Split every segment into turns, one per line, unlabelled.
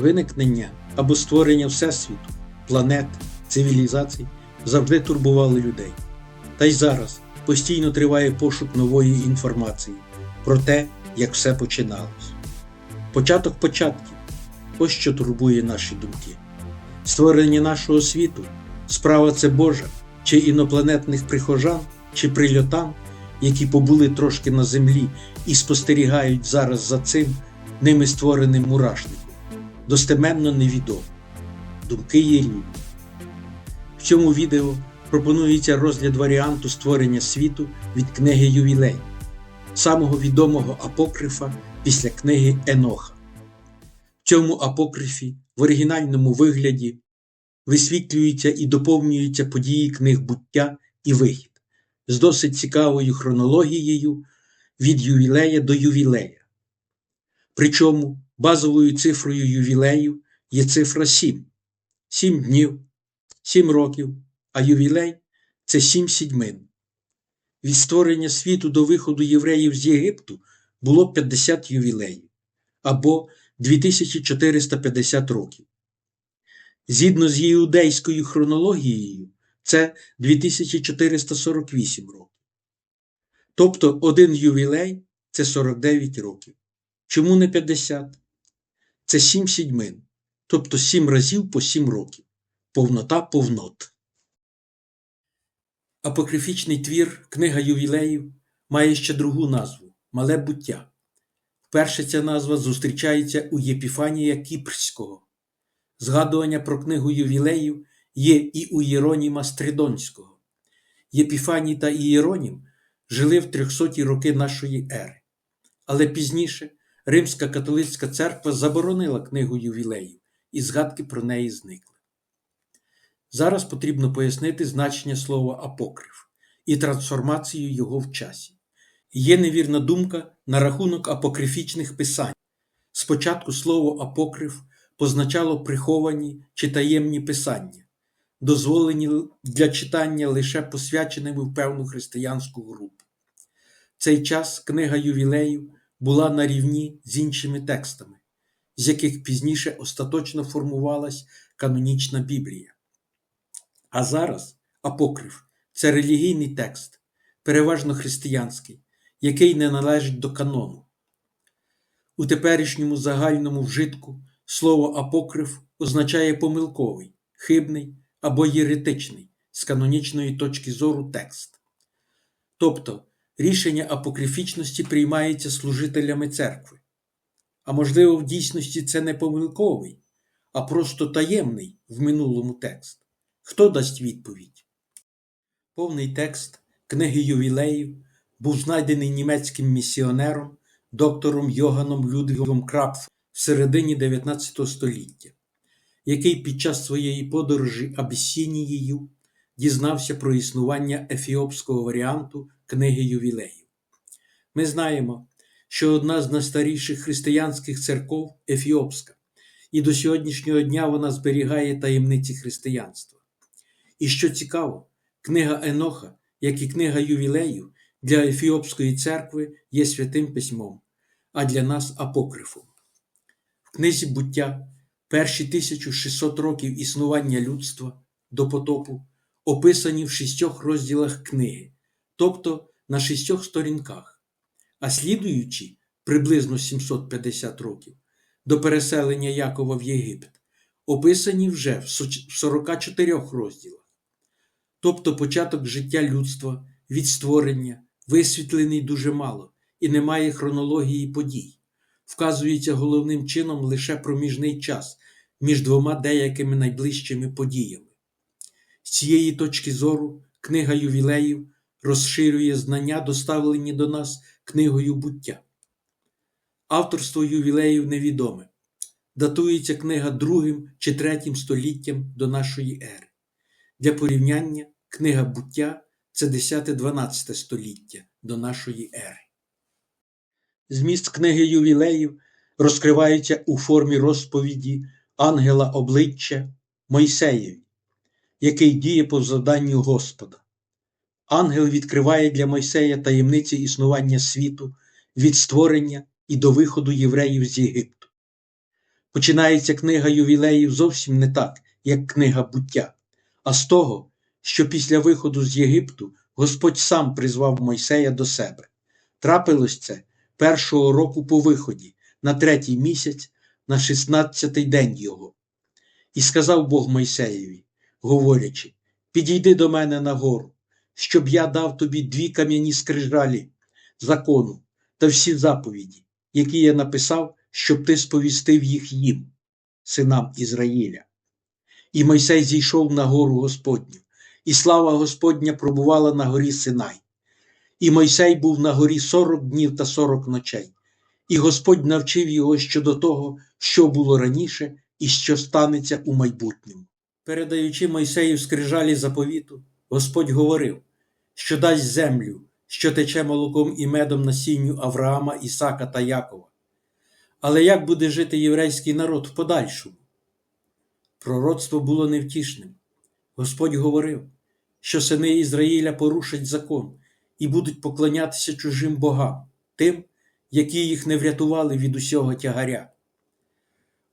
Виникнення або створення Всесвіту, планет, цивілізацій завжди турбували людей. Та й зараз постійно триває пошук нової інформації про те, як все починалось. Початок початків ось що турбує наші думки. Створення нашого світу справа це Божа, чи інопланетних прихожан, чи прильотан, які побули трошки на землі і спостерігають зараз за цим ними створеним мурашником. Достеменно невідомо. Думки є рівні. В цьому відео пропонується розгляд варіанту створення світу від книги Ювілей, самого відомого апокрифа після книги Еноха. В цьому апокрифі в оригінальному вигляді висвітлюються і доповнюються події книг буття і вихід з досить цікавою хронологією від ювілея до ювілея. Причому базовою цифрою ювілею є цифра 7. 7 днів, 7 років, а ювілей це 7 сідьмин. Від створення світу до виходу євреїв з Єгипту було 50 ювілеїв або 2450 років. Згідно з іудейською хронологією, це 2448 років. Тобто один ювілей це 49 років. Чому не 50? Це 7 сідьмин, тобто 7 разів по 7 років. Повнота повнот. Апокрифічний твір Книга ювілеїв має ще другу назву Мале буття. Вперше ця назва зустрічається у Єпіфанія Кіпрського. Згадування про книгу ювілеїв є і у Єроніма Стридонського. Єпіфаній та Ієронім жили в 300-ті роки нашої ери. Але пізніше Римська католицька церква заборонила книгу ювілеїв, і згадки про неї зникли. Зараз потрібно пояснити значення слова апокриф і трансформацію його в часі. Є невірна думка на рахунок апокрифічних писань. Спочатку слово апокриф позначало приховані чи таємні писання, дозволені для читання лише посвяченими в певну християнську групу. Цей час книга ювілеїв була на рівні з іншими текстами, з яких пізніше остаточно формувалась канонічна Біблія. А зараз апокриф це релігійний текст, переважно християнський, який не належить до канону. У теперішньому загальному вжитку слово апокриф означає помилковий, хибний або єретичний з канонічної точки зору текст. Тобто рішення апокрифічності приймається служителями церкви. А можливо, в дійсності це не помилковий, а просто таємний в минулому текст. Хто дасть відповідь? Повний текст книги ювілеїв був знайдений німецьким місіонером доктором Йоганом Людвігом Крапфом в середині 19 століття, який під час своєї подорожі Абісінією дізнався про існування ефіопського варіанту книги ювілеїв. Ми знаємо, що одна з найстаріших християнських церков ефіопська, і до сьогоднішнього дня вона зберігає таємниці християнства. І що цікаво, книга Еноха, як і книга ювілеїв, для Ефіопської церкви є святим письмом, а для нас апокрифом. В книзі буття перші 1600 років існування людства до потопу описані в шістьох розділах книги, тобто на шістьох сторінках, а слідуючі приблизно 750 років до переселення Якова в Єгипет описані вже в 44 розділах. Тобто початок життя людства від створення висвітлений дуже мало і немає хронології подій, вказується головним чином лише проміжний час між двома деякими найближчими подіями. З цієї точки зору книга ювілеїв розширює знання, доставлені до нас книгою буття. Авторство ювілеїв невідоме. Датується книга другим чи третім століттям до нашої ери. Для порівняння книга буття це 10-12 століття до нашої ери. Зміст книги ювілеїв розкривається у формі розповіді ангела обличчя Мойсеєві, який діє по завданню Господа. Ангел відкриває для Мойсея таємниці існування світу від створення і до виходу євреїв з Єгипту. Починається книга ювілеїв зовсім не так, як книга буття, а з того, що після виходу з Єгипту Господь сам призвав Мойсея до себе. Трапилось це першого року по виході, на третій місяць, на шістнадцятий день його. І сказав Бог Мойсеєві, говорячи: Підійди до мене на гору, щоб я дав тобі дві кам'яні скрижалі закону та всі заповіді, які я написав, щоб ти сповістив їх їм, синам Ізраїля. І Мойсей зійшов на гору Господню, і слава Господня пробувала на горі Синай. І Мойсей був на горі сорок днів та сорок ночей, і Господь навчив його щодо того, що було раніше і що станеться у майбутньому. Передаючи Мойсею скрижалі заповіту, Господь говорив, що дасть землю, що тече молоком і медом насінню Авраама, Ісака та Якова. Але як буде жити єврейський народ в подальшому? Пророцтво було невтішним. Господь говорив, що сини Ізраїля порушать закон і будуть поклонятися чужим богам, тим, які їх не врятували від усього тягаря.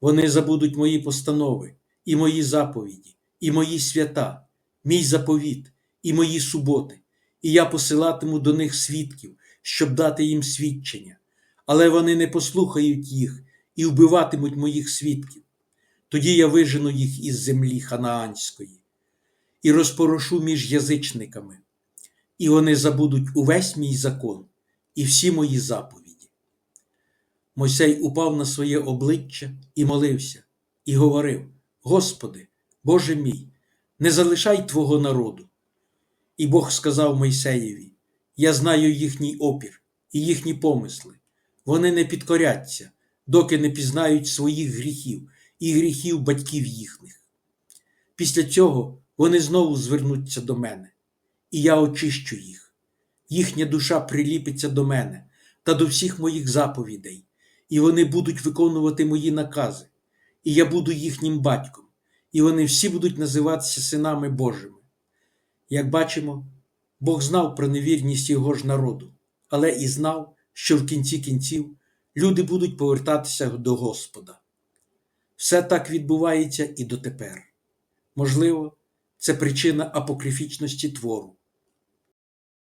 Вони забудуть мої постанови, і мої заповіді, і мої свята, мій заповіт, і мої суботи, і я посилатиму до них свідків, щоб дати їм свідчення, але вони не послухають їх і вбиватимуть моїх свідків. Тоді я вижену їх із землі ханаанської і розпорошу між язичниками, і вони забудуть увесь мій закон і всі мої заповіді. Мойсей упав на своє обличчя і молився, і говорив: Господи, Боже мій, не залишай Твого народу. І Бог сказав Мойсеєві: Я знаю їхній опір і їхні помисли. Вони не підкоряться, доки не пізнають своїх гріхів і гріхів батьків їхніх. Після цього вони знову звернуться до мене, і я очищу їх. Їхня душа приліпиться до мене та до всіх моїх заповідей, і вони будуть виконувати мої накази, і я буду їхнім батьком, і вони всі будуть називатися синами Божими. Як бачимо, Бог знав про невірність його ж народу, але і знав, що в кінці кінців люди будуть повертатися до Господа. Все так відбувається і дотепер. Можливо, це причина апокрифічності твору.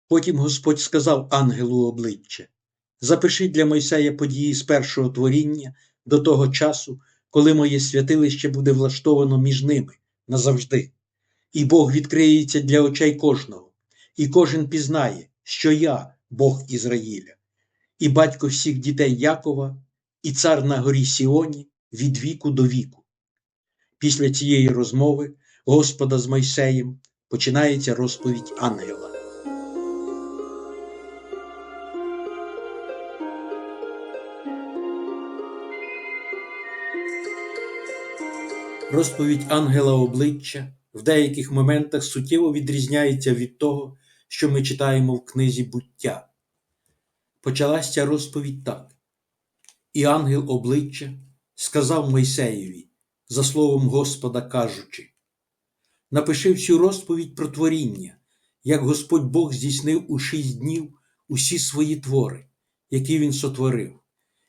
Потім Господь сказав ангелу обличчя Запиши для Мойсея події з першого творіння до того часу, коли моє святилище буде влаштовано між ними назавжди, і Бог відкриється для очей кожного, і кожен пізнає, що я Бог Ізраїля, і батько всіх дітей Якова, і цар на горі Сіоні від віку до віку. Після цієї розмови Господа з Мойсеєм починається розповідь ангела. Розповідь ангела обличчя в деяких моментах суттєво відрізняється від того, що ми читаємо в книзі буття. Почалась ця розповідь так. І ангел обличчя сказав Мойсеєві, за словом Господа кажучи: Напиши всю розповідь про творіння, як Господь Бог здійснив у шість днів усі свої твори, які він сотворив,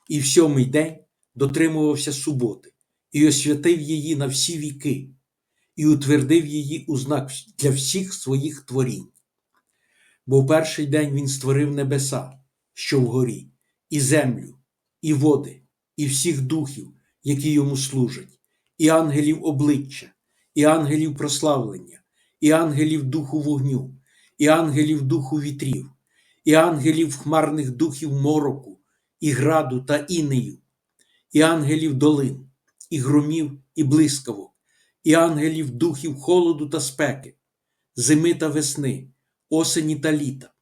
і в сьомий день дотримувався суботи і освятив її на всі віки, і утвердив її у знак для всіх своїх творінь. Бо в перший день він створив небеса, що вгорі, і землю, і води, і всіх духів, які йому служать, і ангелів обличчя, і ангелів прославлення, і ангелів духу вогню, і ангелів духу вітрів, і ангелів хмарних духів мороку, і граду та інею, і ангелів долин і громів, і блискавок, і ангелів духів холоду та спеки, зими та весни, осені та літа,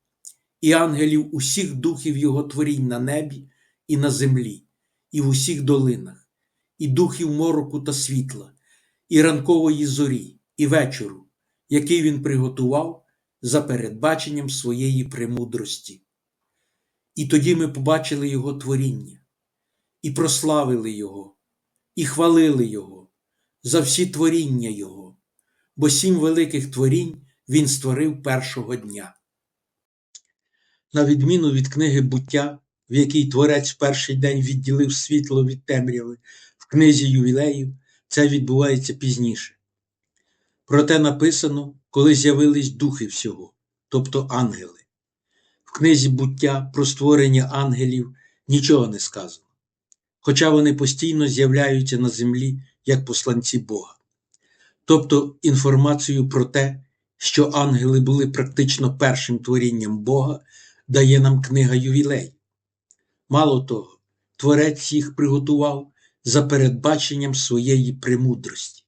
і ангелів усіх духів його творінь на небі і на землі, і в усіх долинах, і духів мороку та світла, і ранкової зорі, і вечору, який він приготував за передбаченням своєї премудрості. І тоді ми побачили Його творіння і прославили Його і хвалили Його за всі творіння Його, бо сім великих творінь Він створив першого дня. На відміну від книги буття, в якій творець в перший день відділив світло від темряви, в книзі ювілеїв це відбувається пізніше. Проте написано, коли з'явились духи всього, тобто ангели. В книзі буття про створення ангелів нічого не сказано, хоча вони постійно з'являються на землі як посланці Бога. Тобто інформацію про те, що ангели були практично першим творінням Бога, дає нам книга Ювілей. Мало того, Творець їх приготував за передбаченням своєї премудрості.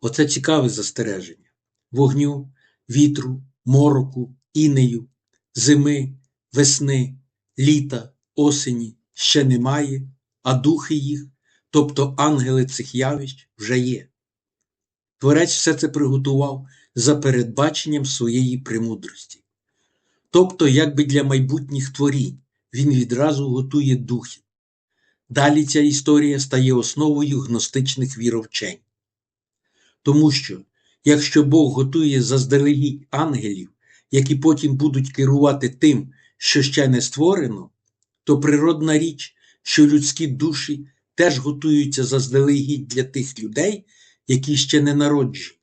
Оце цікаве застереження вогню, вітру, мороку, інею, зими, весни, літа, осені ще немає, а духи їх, тобто ангели цих явищ, вже є. Творець все це приготував за передбаченням своєї премудрості. Тобто, якби для майбутніх творінь, він відразу готує духів. Далі ця історія стає основою гностичних віровчень. Тому що, якщо Бог готує заздалегідь ангелів, які потім будуть керувати тим, що ще не створено, то природна річ, що людські душі теж готуються заздалегідь для тих людей, які ще не народжені.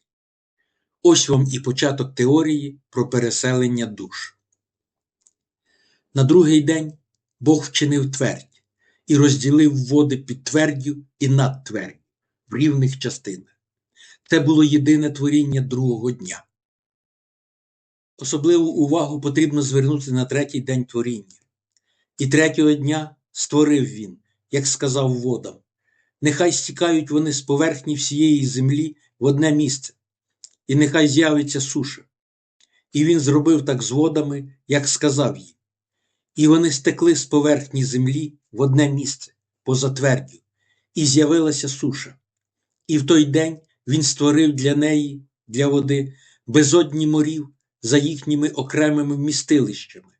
Ось вам і початок теорії про переселення душ. На другий день Бог вчинив твердь і розділив води під твердю і над твердю в рівних частинах. Це було єдине творіння другого дня. Особливу увагу потрібно звернути на третій день творіння. І третього дня створив він, як сказав водам. Нехай стікають вони з поверхні всієї землі в одне місце, і нехай з'явиться суша. І він зробив так з водами, як сказав їм. І вони стекли з поверхні землі в одне місце, поза твердю, і з'явилася суша. І в той день він створив для неї, для води, безодні морів за їхніми окремими містилищами.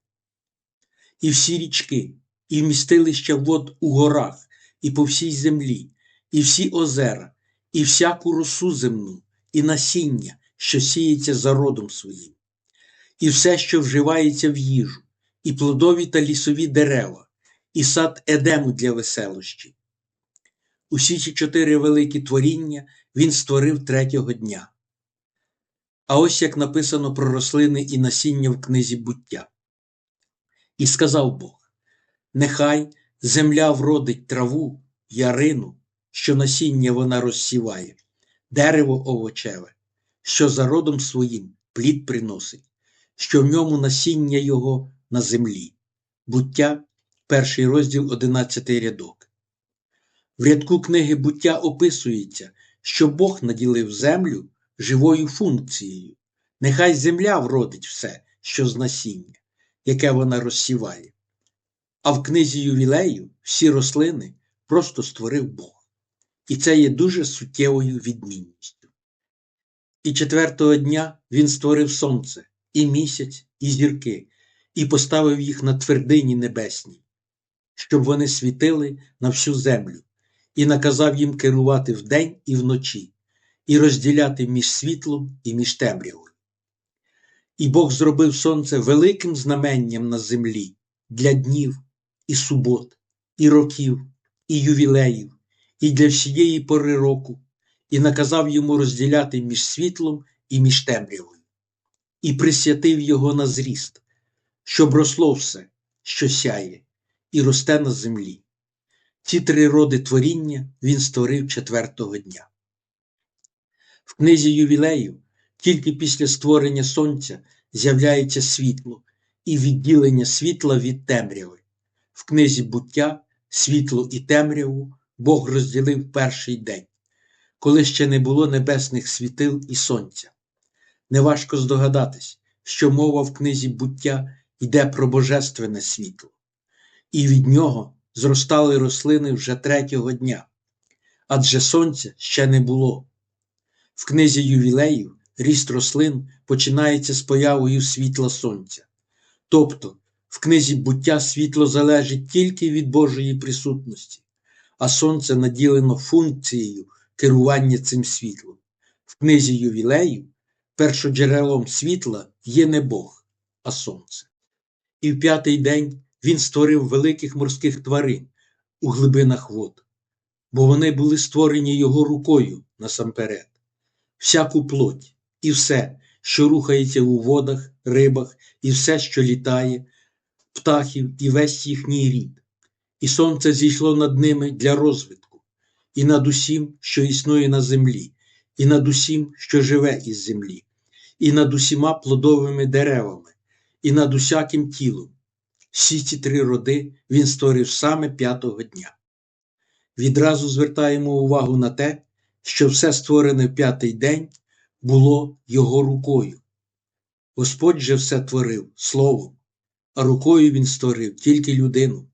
І всі річки, і вмістилища вод у горах, і по всій землі, і всі озера, і всяку росу земну, і насіння, що сіється за родом своїм, і все, що вживається в їжу, і плодові та лісові дерева, і сад едему для веселощі. Усі ці чотири великі творіння він створив третього дня. А ось як написано про рослини і насіння в книзі буття. І сказав Бог: Нехай земля вродить траву, ярину, що насіння вона розсіває, дерево овочеве, що за родом своїм плід приносить, що в ньому насіння його на землі. Буття, перший розділ, одинадцятий рядок. В рядку книги буття описується, що Бог наділив землю живою функцією. Нехай земля вродить все, що з насіння, яке вона розсіває. А в книзі ювілею всі рослини просто створив Бог. І це є дуже суттєвою відмінністю. І четвертого дня він створив сонце, і місяць, і зірки, і поставив їх на твердині небесній, щоб вони світили на всю землю, і наказав їм керувати вдень і вночі, і розділяти між світлом і між темрявою. І Бог зробив сонце великим знаменням на землі для днів, і субот, і років, і ювілеїв, і для всієї пори року, і наказав йому розділяти між світлом і між темрявою, і присвятив його на зріст, щоб росло все, що сяє, і росте на землі. Ці три роди творіння він створив четвертого дня. В книзі ювілею тільки після створення сонця з'являється світло і відділення світла від темряви. В книзі буття світло і темряву Бог розділив перший день, коли ще не було небесних світил і сонця. Неважко здогадатись, що мова в книзі буття йде про божественне світло, і від нього зростали рослини вже третього дня, адже сонця ще не було. В книзі ювілеїв ріст рослин починається з появою світла сонця. Тобто, в книзі буття світло залежить тільки від Божої присутності, а сонце наділено функцією керування цим світлом. В книзі ювілеїв першоджерелом світла є не Бог, а сонце. І в п'ятий день він створив великих морських тварин у глибинах вод, бо вони були створені його рукою насамперед. Всяку плоть і все, що рухається у водах, рибах, і все, що літає, птахів і весь їхній рід. І сонце зійшло над ними для розвитку, і над усім, що існує на землі, і над усім, що живе із землі, і над усіма плодовими деревами, і над усяким тілом. Всі ці три роди він створив саме п'ятого дня. Відразу звертаємо увагу на те, що все створене в п'ятий день було його рукою. Господь же все творив словом, а рукою він створив тільки людину.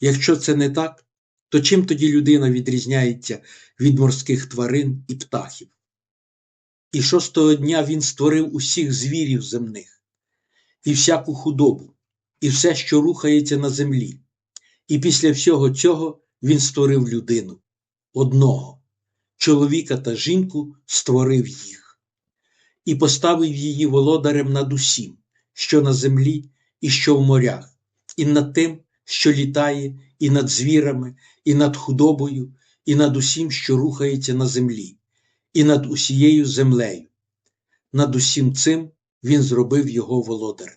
Якщо це не так, то чим тоді людина відрізняється від морських тварин і птахів? І шостого дня він створив усіх звірів земних, і всяку худобу, і все, що рухається на землі. І після всього цього він створив людину одного, чоловіка та жінку створив їх, і поставив її володарем над усім, що на землі і що в морях, і над тим, що літає, і над звірами, і над худобою, і над усім, що рухається на землі, і над усією землею. Над усім цим він зробив його володарем.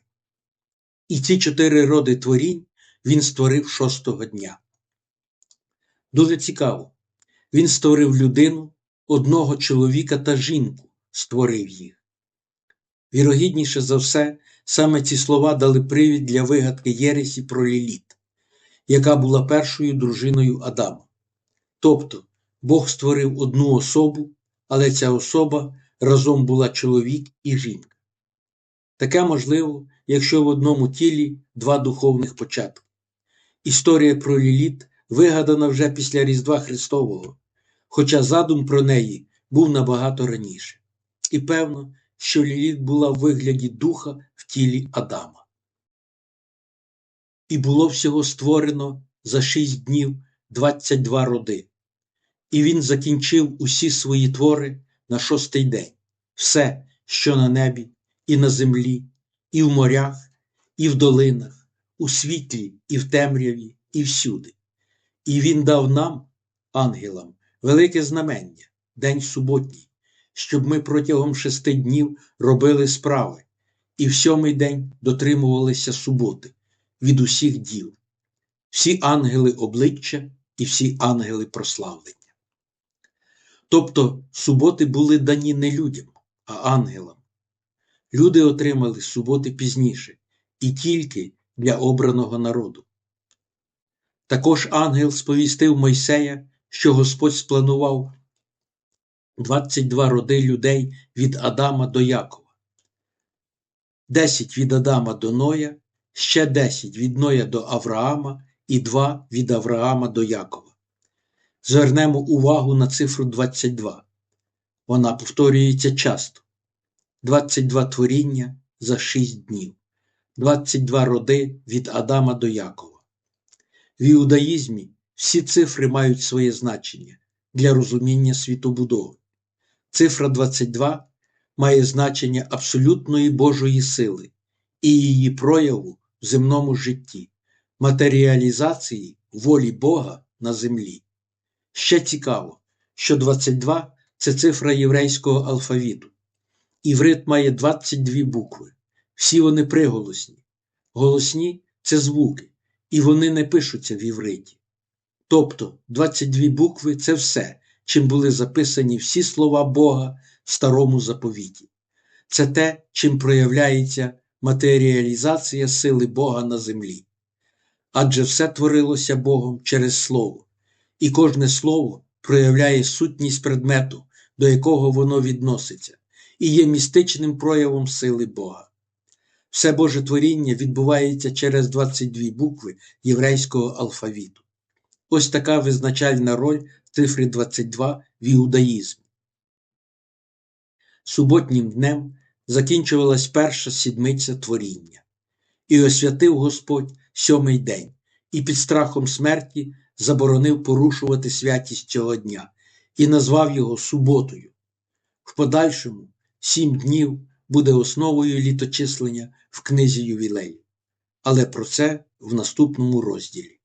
І ці чотири роди творінь він створив шостого дня. Дуже цікаво. Він створив людину, одного чоловіка та жінку, створив їх. Вірогідніше за все, саме ці слова дали привід для вигадки Єресі про Ліліт, яка була першою дружиною Адама. Тобто Бог створив одну особу, але ця особа разом була чоловік і жінка. Таке можливо, якщо в одному тілі два духовних початки. Історія про Ліліт вигадана вже після Різдва Христового, хоча задум про неї був набагато раніше. І певно, що Ліліт була в вигляді духа в тілі Адама. І було всього створено за шість днів 22 роди. І він закінчив усі свої твори на шостий день, все, що на небі, і на землі, і в морях, і в долинах, у світлі, і в темряві, і всюди. І він дав нам, ангелам, велике знамення, день суботній, щоб ми протягом шести днів робили справи, і в сьомий день дотримувалися суботи від усіх діл, всі ангели обличчя і всі ангели прославлення. Тобто суботи були дані не людям, а ангелам. Люди отримали суботи пізніше і тільки для обраного народу. Також ангел сповістив Мойсея, що Господь спланував 22 роди людей від Адама до Якова, 10 від Адама до Ноя, ще 10 від Ноя до Авраама і 2 від Авраама до Якова. Звернемо увагу на цифру 22. Вона повторюється часто. 22 творіння за 6 днів, 22 роди від Адама до Якова. В іудаїзмі всі цифри мають своє значення для розуміння світобудови. Цифра 22 має значення абсолютної Божої сили і її прояву в земному житті, матеріалізації волі Бога на землі. Ще цікаво, що 22 це цифра єврейського алфавіту. Іврит має 22 букви. Всі вони приголосні. Голосні це звуки, і вони не пишуться в івриті. Тобто 22 букви це все, чим були записані всі слова Бога старому заповіті. Це те, чим проявляється матеріалізація сили Бога на землі. Адже все творилося Богом через Слово, і кожне слово проявляє сутність предмету, до якого воно відноситься, і є містичним проявом сили Бога. Все Боже творіння відбувається через 22 букви єврейського алфавіту. Ось така визначальна роль цифри 22 в іудаїзмі. Суботнім днем закінчувалась перша сідмиця творіння, і освятив Господь сьомий день, і під страхом смерті заборонив порушувати святість цього дня і назвав його суботою. В подальшому сім днів буде основою літочислення в книзі ювілею. Але про це в наступному розділі.